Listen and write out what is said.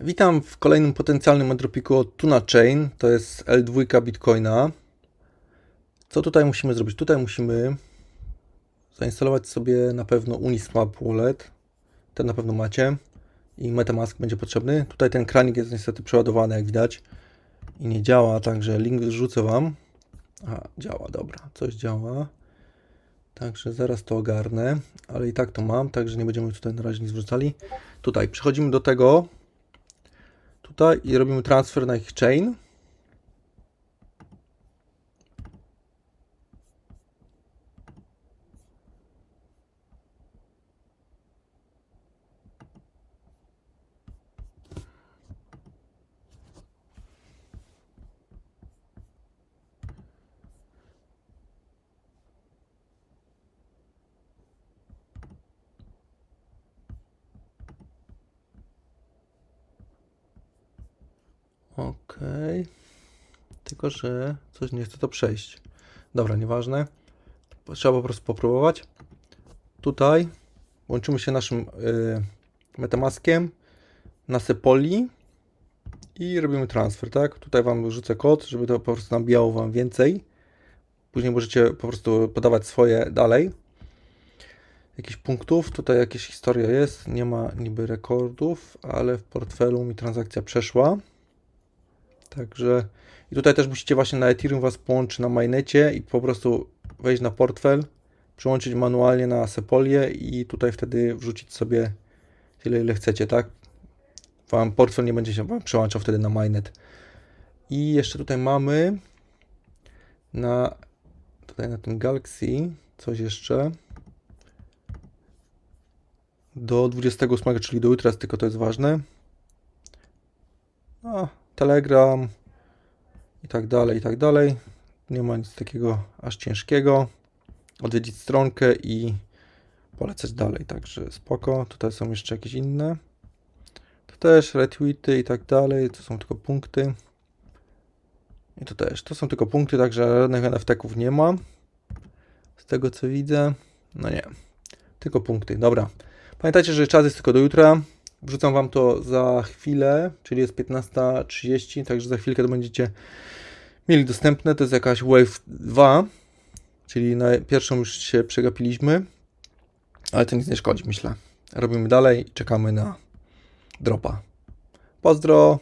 Witam w kolejnym potencjalnym airdropiku od Tuna Chain. To jest L2 Bitcoina. Co tutaj musimy zrobić? Tutaj musimy zainstalować sobie na pewno Uniswap Wallet. Ten na pewno macie. I Metamask będzie potrzebny. Tutaj ten kranik jest niestety przeładowany, jak widać. I nie działa, także link wrzucę Wam. A, działa, dobra. Coś działa. Także zaraz to ogarnę, ale i tak to mam, także nie będziemy tutaj na razie nic wrzucali. Tutaj przechodzimy do tego, tutaj i robimy transfer na ich chain. Okej. Tylko, że coś nie chce to przejść. Dobra, nieważne. Trzeba po prostu popróbować. Tutaj łączymy się naszym y, Metamaskiem na Sepoli i robimy transfer, tak? Tutaj Wam rzucę kod, żeby to po prostu nabijało Wam więcej. Później możecie po prostu podawać swoje dalej. Jakichś punktów, tutaj jakieś historia jest, nie ma niby rekordów, ale w portfelu mi transakcja przeszła. Także i tutaj też musicie właśnie na Ethereum was połączyć na mainnecie i po prostu wejść na portfel, przyłączyć manualnie na Sepolię i tutaj wtedy wrzucić sobie tyle ile chcecie, tak? Wam portfel nie będzie się wam przełączał wtedy na mainnet. I jeszcze tutaj mamy na tutaj na tym Galaxy coś jeszcze do 28, czyli do jutra, tylko to jest ważne. A, Telegram i tak dalej, i tak dalej. Nie ma nic takiego aż ciężkiego. Odwiedzić stronkę i polecać dalej, także spoko. Tutaj są jeszcze jakieś inne. To też retweety i tak dalej, to są tylko punkty. I to też, to są tylko punkty, także żadnych NFT-ków nie ma. Z tego co widzę, no nie, tylko punkty. Dobra. Pamiętajcie, że czas jest tylko do jutra. Wrzucam Wam to za chwilę, czyli jest 15.30, także za chwilkę to będziecie mieli dostępne. To jest jakaś Wave 2, czyli na pierwszą już się przegapiliśmy, ale to nic nie szkodzi, myślę. Robimy dalej i czekamy na dropa. Pozdro!